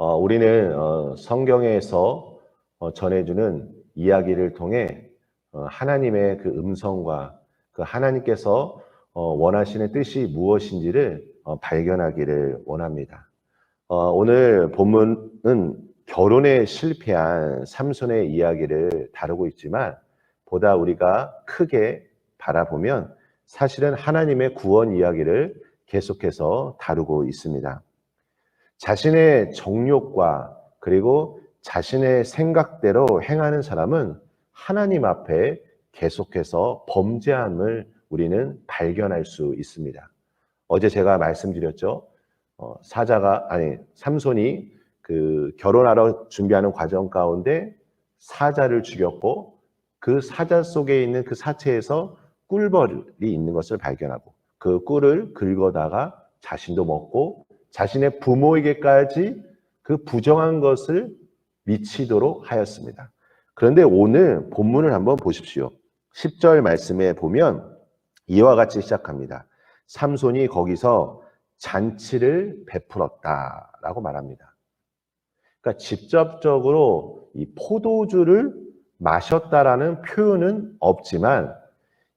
어, 우리는 어, 성경에서 어, 전해주는 이야기를 통해 어, 하나님의 그 음성과 그 하나님께서 어, 원하시는 뜻이 무엇인지를 어, 발견하기를 원합니다. 어, 오늘 본문은 결혼에 실패한 삼손의 이야기를 다루고 있지만 보다 우리가 크게 바라보면 사실은 하나님의 구원 이야기를 계속해서 다루고 있습니다. 자신의 정욕과 그리고 자신의 생각대로 행하는 사람은 하나님 앞에 계속해서 범죄함을 우리는 발견할 수 있습니다. 어제 제가 말씀드렸죠. 어, 사자가 아니 삼손이 그 결혼하러 준비하는 과정 가운데 사자를 죽였고 그 사자 속에 있는 그 사체에서 꿀벌이 있는 것을 발견하고 그 꿀을 긁어다가 자신도 먹고 자신의 부모에게까지 그 부정한 것을 미치도록 하였습니다. 그런데 오늘 본문을 한번 보십시오. 10절 말씀에 보면 이와 같이 시작합니다. 삼손이 거기서 잔치를 베풀었다라고 말합니다. 그러니까 직접적으로 이 포도주를 마셨다라는 표현은 없지만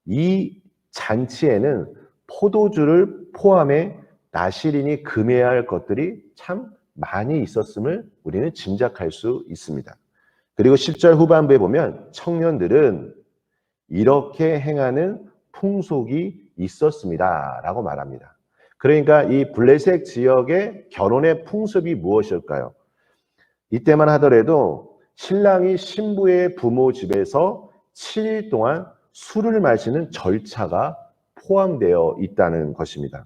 이 잔치에는 포도주를 포함해 나시린이 금해야 할 것들이 참 많이 있었음을 우리는 짐작할 수 있습니다. 그리고 10절 후반부에 보면 청년들은 이렇게 행하는 풍속이 있었습니다. 라고 말합니다. 그러니까 이 블레셋 지역의 결혼의 풍습이 무엇일까요? 이때만 하더라도 신랑이 신부의 부모 집에서 7일 동안 술을 마시는 절차가 포함되어 있다는 것입니다.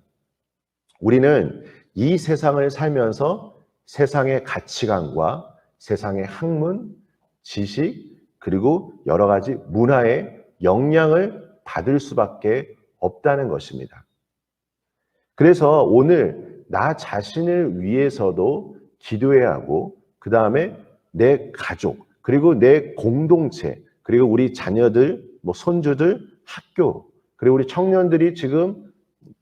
우리는 이 세상을 살면서 세상의 가치관과 세상의 학문, 지식, 그리고 여러 가지 문화의 영향을 받을 수밖에 없다는 것입니다. 그래서 오늘 나 자신을 위해서도 기도해야 하고, 그 다음에 내 가족, 그리고 내 공동체, 그리고 우리 자녀들, 뭐 손주들, 학교, 그리고 우리 청년들이 지금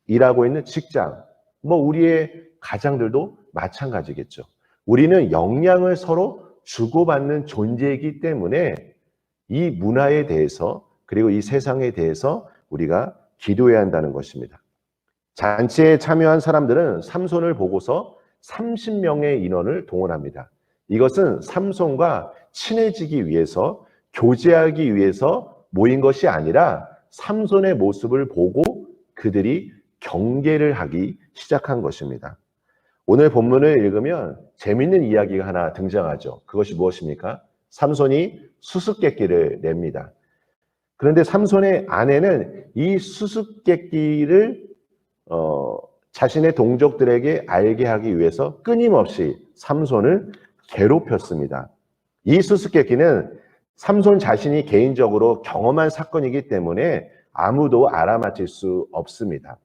일하고 있는 직장, 뭐 우리의 가장들도 마찬가지겠죠. 우리는 영향을 서로 주고받는 존재이기 때문에 이 문화에 대해서 그리고 이 세상에 대해서 우리가 기도해야 한다는 것입니다. 잔치에 참여한 사람들은 삼손을 보고서 30명의 인원을 동원합니다. 이것은 삼손과 친해지기 위해서 교제하기 위해서 모인 것이 아니라 삼손의 모습을 보고 그들이 경계를 하기 시작한 것입니다. 오늘 본문을 읽으면 재밌는 이야기가 하나 등장하죠. 그것이 무엇입니까? 삼손이 수수께끼를 냅니다. 그런데 삼손의 아내는 이 수수께끼를 어, 자신의 동족들에게 알게 하기 위해서 끊임없이 삼손을 괴롭혔습니다. 이 수수께끼는 삼손 자신이 개인적으로 경험한 사건이기 때문에 아무도 알아맞힐 수 없습니다.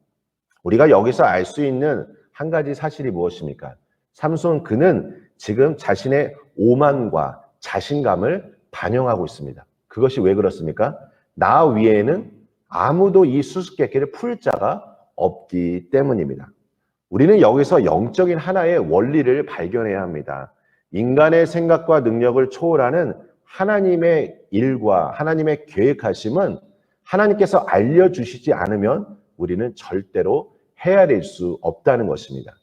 우리가 여기서 알 수 있는 한 가지 사실이 무엇입니까? 삼손 그는 지금 자신의 오만과 자신감을 반영하고 있습니다. 그것이 왜 그렇습니까? 나 위에는 아무도 이 수수께끼를 풀 자가 없기 때문입니다. 우리는 여기서 영적인 하나의 원리를 발견해야 합니다. 인간의 생각과 능력을 초월하는 하나님의 일과 하나님의 계획하심은 하나님께서 알려주시지 않으면 우리는 절대로 헤아릴 수 없다는 것입니다.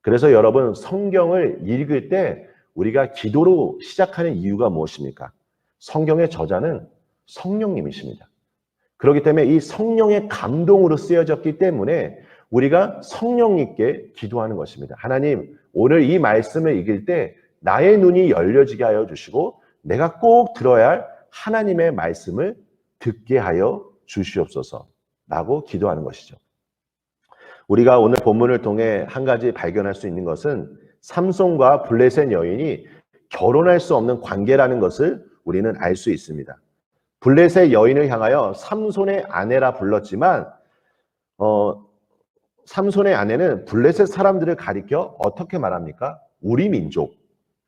그래서 여러분 성경을 읽을 때 우리가 기도로 시작하는 이유가 무엇입니까? 성경의 저자는 성령님이십니다. 그렇기 때문에 이 성령의 감동으로 쓰여졌기 때문에 우리가 성령님께 기도하는 것입니다. 하나님, 오늘 이 말씀을 읽을 때 나의 눈이 열려지게 하여 주시고 내가 꼭 들어야 할 하나님의 말씀을 듣게 하여 주시옵소서 라고 기도하는 것이죠. 우리가 오늘 본문을 통해 한 가지 발견할 수 있는 것은 삼손과 블레셋 여인이 결혼할 수 없는 관계라는 것을 우리는 알 수 있습니다. 블레셋 여인을 향하여 삼손의 아내라 불렀지만 어, 삼손의 아내는 블레셋 사람들을 가리켜 어떻게 말합니까? 우리 민족,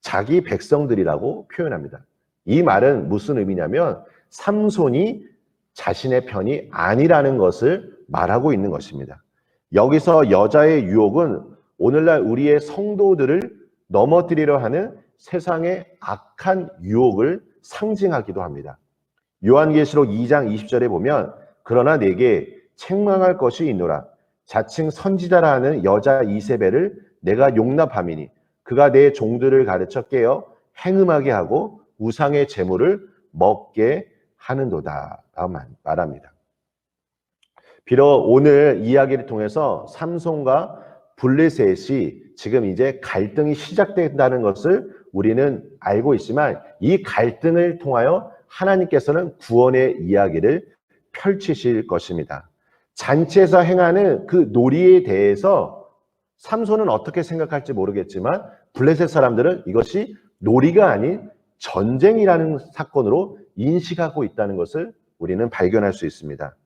자기 백성들이라고 표현합니다. 이 말은 무슨 의미냐면 삼손이 자신의 편이 아니라는 것을 말하고 있는 것입니다. 여기서 여자의 유혹은 오늘날 우리의 성도들을 넘어뜨리려 하는 세상의 악한 유혹을 상징하기도 합니다. 요한계시록 2장 20절에 보면 그러나 내게 책망할 것이 있노라 자칭 선지자라 하는 여자 이세벨을 내가 용납함이니 그가 내 종들을 가르쳐 깨어 행음하게 하고 우상의 재물을 먹게 하는도다 말합니다. 비록 오늘 이야기를 통해서 삼손과 블레셋이 지금 이제 갈등이 시작된다는 것을 우리는 알고 있지만 이 갈등을 통하여 하나님께서는 구원의 이야기를 펼치실 것입니다. 잔치에서 행하는 그 놀이에 대해서 삼손은 어떻게 생각할지 모르겠지만 블레셋 사람들은 이것이 놀이가 아닌 전쟁이라는 사건으로 인식하고 있다는 것을 우리는 발견할 수 있습니다.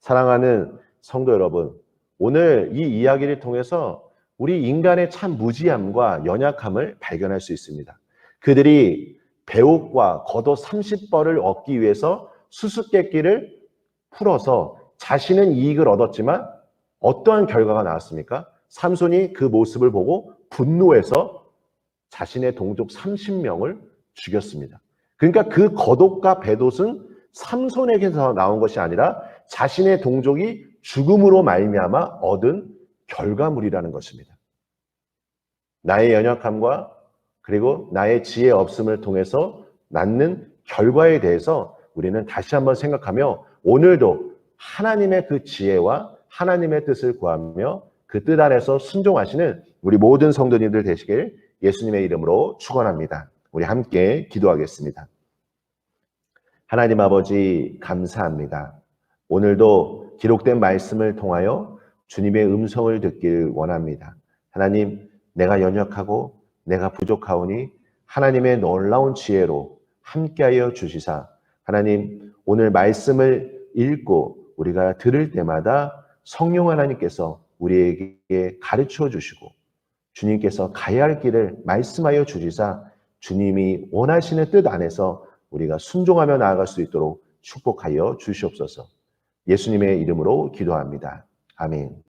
사랑하는 성도 여러분, 오늘 이 이야기를 통해서 우리 인간의 참 무지함과 연약함을 발견할 수 있습니다. 그들이 배옥과 겉옷 30벌을 얻기 위해서 수수께끼를 풀어서 자신은 이익을 얻었지만 어떠한 결과가 나왔습니까? 삼손이 그 모습을 보고 분노해서 자신의 동족 30명을 죽였습니다. 그러니까 그 겉옷과 배옷은 삼손에게서 나온 것이 아니라 자신의 동족이 죽음으로 말미암아 얻은 결과물이라는 것입니다. 나의 연약함과 그리고 나의 지혜 없음을 통해서 낳는 결과에 대해서 우리는 다시 한번 생각하며 오늘도 하나님의 그 지혜와 하나님의 뜻을 구하며 그 뜻 안에서 순종하시는 우리 모든 성도님들 되시길 예수님의 이름으로 축원합니다. 우리 함께 기도하겠습니다. 하나님 아버지 감사합니다. 오늘도 기록된 말씀을 통하여 주님의 음성을 듣길 원합니다. 하나님, 내가 연약하고 내가 부족하오니 하나님의 놀라운 지혜로 함께하여 주시사 하나님 오늘 말씀을 읽고 우리가 들을 때마다 성령 하나님께서 우리에게 가르쳐 주시고 주님께서 가야 할 길을 말씀하여 주시사 주님이 원하시는 뜻 안에서 우리가 순종하며 나아갈 수 있도록 축복하여 주시옵소서. 예수님의 이름으로 기도합니다. 아멘.